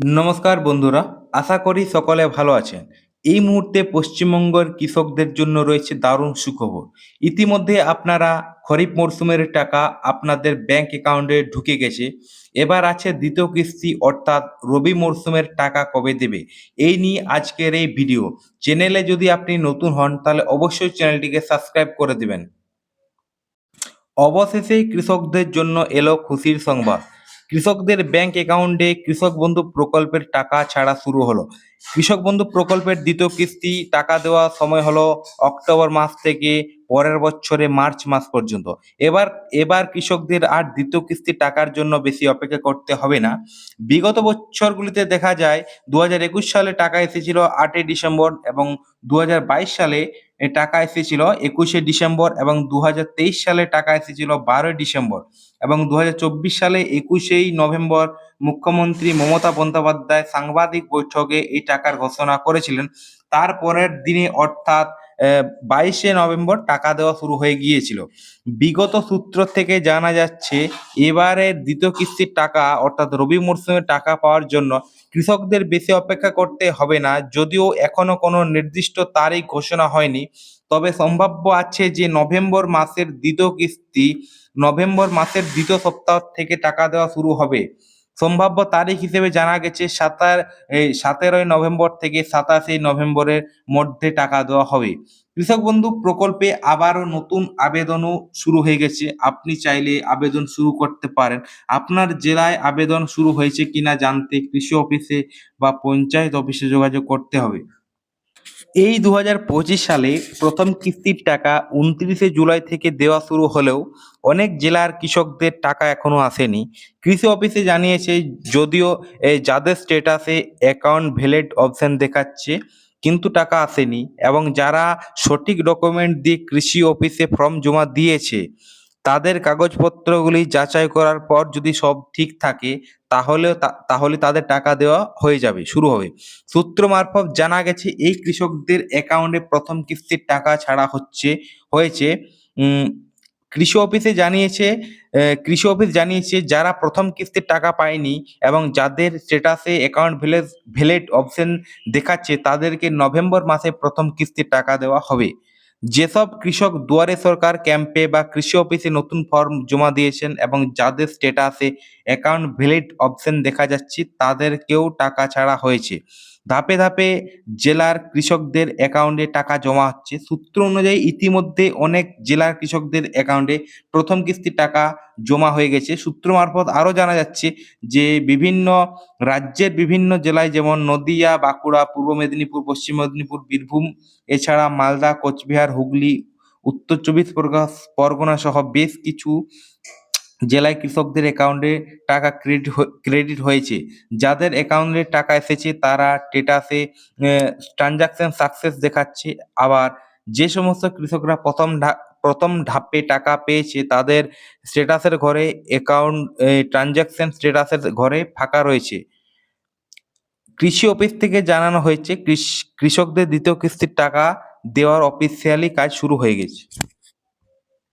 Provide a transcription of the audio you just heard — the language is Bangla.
নমস্কার বন্ধুরা, আশা করি সকলে ভালো আছেন। এই মুহূর্তে পশ্চিমবঙ্গের কৃষকদের জন্য রয়েছে দারুণ সুখবর। ইতিমধ্যে আপনারা খরিফ মরশুমের টাকা আপনাদের ব্যাংক অ্যাকাউন্টে ঢুকে গেছে। এবার আছে দ্বিতীয় কিস্তি, অর্থাৎ রবি মরশুমের টাকা কবে দেবে? এই নিয়ে আজকের এই ভিডিও। চ্যানেলে যদি আপনি নতুন হন, তাহলে অবশ্যই চ্যানেলটিকে সাবস্ক্রাইব করে দেবেন। অবশেষেই কৃষকদের জন্য এলো খুশির সংবাদ। কৃষকদের ব্যাংক অ্যাকাউন্টে কৃষক বন্ধু প্রকল্পের টাকা ছাড়া শুরু হলো। কৃষক বন্ধু প্রকল্পের দ্বিতীয় কিস্তি, টাকা দেওয়ার সময় হলো অক্টোবর মাস থেকে পরের বছরে মার্চ মাস পর্যন্ত। এবার এবার কৃষকদের আর দ্বিতীয় কিস্তি টাকার জন্য বেশি অপেক্ষা করতে হবে না। বিগত বছরগুলিতে দেখা যায় দু একুশ সালে টাকা এসেছিল আটই ডিসেম্বর এবং দু হাজার বাইশ সালে টাকা এসেছিল একুশে ডিসেম্বর এবং দু হাজার তেইশ সালে টাকা এসেছিল বারোই ডিসেম্বর এবং দু হাজার চব্বিশ সালে একুশেই নভেম্বর মুখ্যমন্ত্রী মমতা বন্দ্যোপাধ্যায় সাংবাদিক বৈঠকে এই টাকার ঘোষণা করেছিলেন। তারপরের দিনে অর্থাৎ বাইশে নভেম্বর টাকা দেওয়া শুরু হয়ে গিয়েছিল। বিগত সূত্র থেকে জানা যাচ্ছে, এবারে দ্বিতীয় কিস্তির টাকা, অর্থাৎ রবি মরশুমে টাকা পাওয়ার জন্য কৃষকদের বেশি অপেক্ষা করতে হবে না। যদিও এখনও কোনো নির্দিষ্ট তারিখ ঘোষণা হয়নি, তবে সম্ভাব্য আছে যে নভেম্বর মাসের দ্বিতীয় কিস্তি, নভেম্বর মাসের দ্বিতীয় সপ্তাহ থেকে টাকা দেওয়া শুরু হবে। সম্ভাব্য তারিখ হিসেবে জানা গেছে সাতার সতেরোই নভেম্বর থেকে সাতাশে নভেম্বরের মধ্যে টাকা দেওয়া হবে। কৃষক বন্ধু, প্রকল্পে আবারও নতুন আবেদনও শুরু হয়ে গেছে। আপনি চাইলে আবেদন শুরু করতে পারেন। আপনার জেলায় আবেদন শুরু হয়েছে কিনা জানতে কৃষি অফিসে বা পঞ্চায়েত অফিসে যোগাযোগ করতে হবে। এই দু হাজার পঁচিশ সালে প্রথম কিস্তির টাকা উনত্রিশে জুলাই থেকে দেওয়া শুরু হলেও অনেক জেলার কৃষকদের টাকা এখনও আসেনি। কৃষি অফিসে জানিয়েছে, যদিও যাদের স্টেটাসে অ্যাকাউন্ট ভ্যালিড অপশন দেখাচ্ছে, কিন্তু টাকা আসেনি এবং যারা সঠিক ডকুমেন্ট দিয়ে কৃষি অফিসে ফর্ম জমা দিয়েছে তাদের কাগজপত্রগুলি যাচাই করার পর যদি সব ঠিক থাকে, তাহলেও তা- তাহলে তাদের টাকা দেওয়া হয়ে যাবে, শুরু হবে। সূত্র মারফত জানা গেছে, এই কৃষকদের অ্যাকাউন্টে প্রথম কিস্তির টাকা ছাড়া হচ্ছে, হয়েছে। কৃষি অফিসে জানিয়েছে কৃষি অফিস জানিয়েছে, যারা প্রথম কিস্তির টাকা পায়নি এবং যাদের স্টেটাসে অ্যাকাউন্ট ভ্যালিড অপশন দেখাচ্ছে, তাদেরকে নভেম্বর মাসে প্রথম কিস্তির টাকা দেওয়া হবে। যেসব কৃষক দুয়ারে সরকার, ক্যাম্পে বা কৃষি অফিসে নতুন ফর্ম জমা দিয়েছেন এবং যাদের স্টেটাসে অ্যাকাউন্ট ভ্যালিড অপশন দেখা যাচ্ছে, তাদেরকেও টাকা ছাড়া হয়েছে। ধাপে ধাপে জেলার কৃষকদের অ্যাকাউন্টে টাকা জমা হচ্ছে। সূত্র অনুযায়ী ইতিমধ্যে অনেক জেলার কৃষকদের অ্যাকাউন্টে প্রথম কিস্তির টাকা জমা হয়ে গেছে। সূত্র মারফত আরও জানা যাচ্ছে যে বিভিন্ন রাজ্যের বিভিন্ন জেলায় যেমন নদিয়া, বাঁকুড়া, পূর্ব মেদিনীপুর, পশ্চিম মেদিনীপুর, বীরভূম, এছাড়া মালদা, কোচবিহার, হুগলি, উত্তর চব্বিশ পরগনা সহ বেশ কিছু জেলায় কৃষকদের অ্যাকাউন্টে টাকা ক্রেডিট ক্রেডিট হয়েছে। যাদের অ্যাকাউন্টে টাকা এসেছে, তারা স্টেটাসে ট্রানজাকশন সাকসেস দেখাচ্ছে। আবার যে সমস্ত কৃষকরা প্রথম প্রথম ধাপে টাকা পেয়েছে, তাদের স্ট্যাটাসের ঘরে অ্যাকাউন্ট ট্রানজাকশন স্ট্যাটাসের ঘরে ফাঁকা রয়েছে। কৃষি অফিস থেকে জানানো হয়েছে কৃষকদের দ্বিতীয় কিস্তির টাকা দেওয়ার অফিসিয়ালি কাজ শুরু হয়ে গেছে।